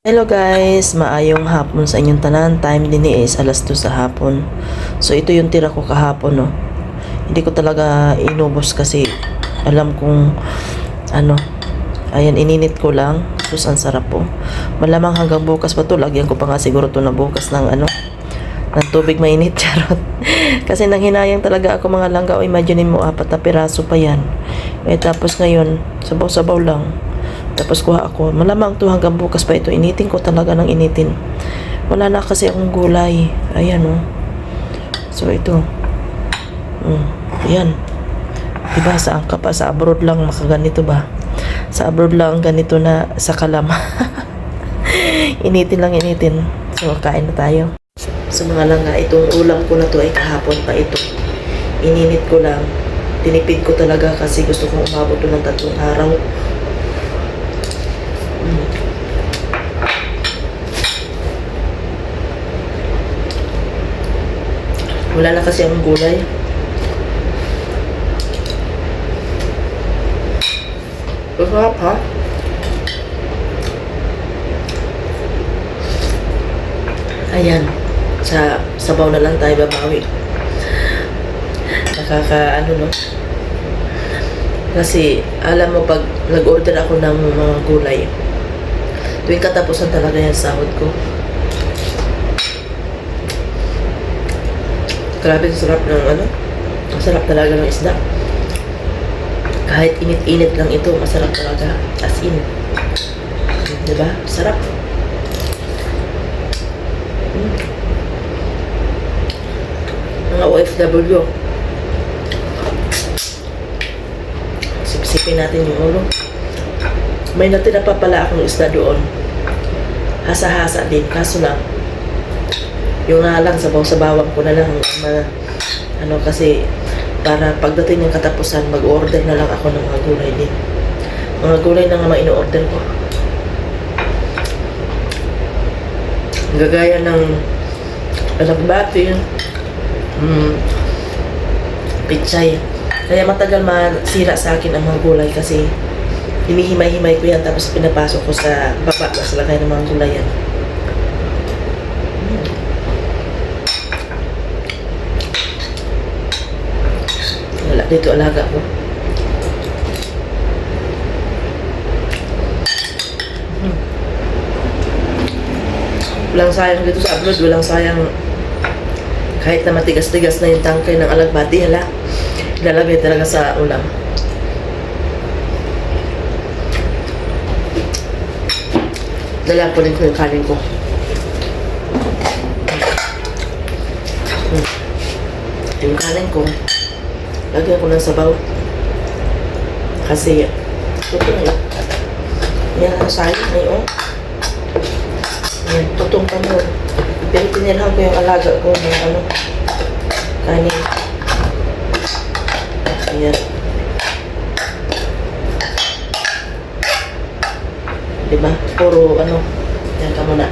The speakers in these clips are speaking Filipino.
Hello guys, maayong hapon sa inyong tanan. Time din is alas 2 sa hapon. So ito yung tira ko kahapon, no. Hindi ko talaga inubos kasi alam kong ano, ayan ininit ko lang. Sus, ang sarap po. Malamang hanggang bukas pa to. Lagyan ko pa nga siguro to na bukas ng ano, ng tubig mainit, charot. kasi nang hinayang talaga ako mga langga. O imagine mo, apat na piraso pa yan. Eh tapos ngayon, sabaw-sabaw lang. Tapos kuha ako. Malamang to hanggang bukas pa ito. Initin ko talaga ng initin. Wala na kasi akong gulay. Ayan oh. So ito. Mm, ayan. Diba saan ka pa? Sa abroad lang makaganito ba? Sa abroad lang ganito na sa kalam. initin lang initin. So kain na tayo. Sa mga langga, itong ulam ko na to ay kahapon pa ito. Ininit ko lang. Tinipid ko talaga kasi gusto kong umabot ng tatlong araw. Wala na kasi ang gulay. Masarap ha? Ayan. Sa sabaw na lang tayo babawi. Nakaka ano no? Kasi alam mo pag nag-order ako ng mga gulay, tuwing katapusan talaga yan sahod ko. Grabe sarap ng ano. Ang sarap talaga ng isda. Kahit init-init lang ito, masarap talaga. As in. Diba? Sarap. Mm. Mga OFW. Sipsipin natin yung ulo. May natira pa pala akong isda doon. Hasa-hasa din. Kaso lang, yung nga lang, sabaw-sabawan ko na lang. Ma, ano kasi, para pagdating ng katapusan, mag-order na lang ako ng mga gulay din. Mga gulay na nga mga ino-order ko. Gagaya ng alagbati, mm, pichay. Kaya matagal masira sa akin ang mga gulay kasi hinihimay-himay ko yan tapos pinapasok ko sa baba sa lagay ng mga gulay yan. Wala dito alaga ko. Hmm. Walang sayang dito sa abroad, walang sayang kahit na matigas-tigas na yung tangkay ng alagbati, hala, ilalagay talaga sa ulam. Dala ko yung kanin ko. Yung kanin ko, lagyan ko ng sabaw. Kasi, tutong lang. Yan ang sayang ngayon. Yan, tutong pa mo. Pero tinirhan ko yung alaga ko ng ano, kanin. Ayan. Diba? Puro ano, yan ka muna.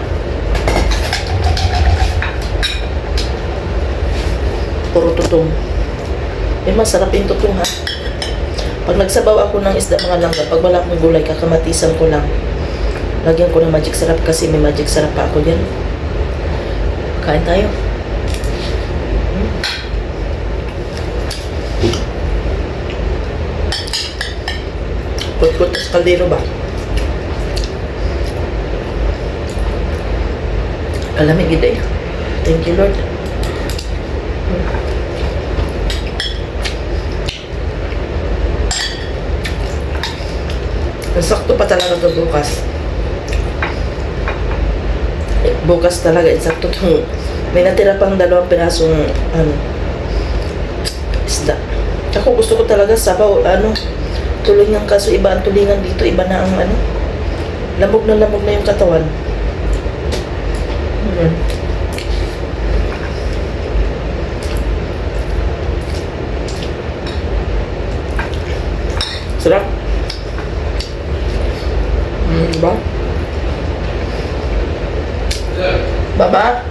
Puro tutong. Eh, masarap yung tutong ha. Pag nagsabaw ako ng isda mga langga, pag wala akong gulay, kakamatisan ko lang. Lagyan ko ng magic sarap kasi may magic sarap pa ako dyan. Kain tayo. Hmm. Kut-kut sa kaldero ba? Kalamig gid eh. Thank you Lord. Sakto pa talaga to bukas. Eh, bukas talaga, insakto tong may natira pang dalawang pirasong ano, isda. Ako gusto ko talaga sabaw, ano, tulingan kaso iba ang tulingan dito, iba na ang ano, lamog na lamog na yung katawan. Ayan. Sarap. Mm, diba? Baba?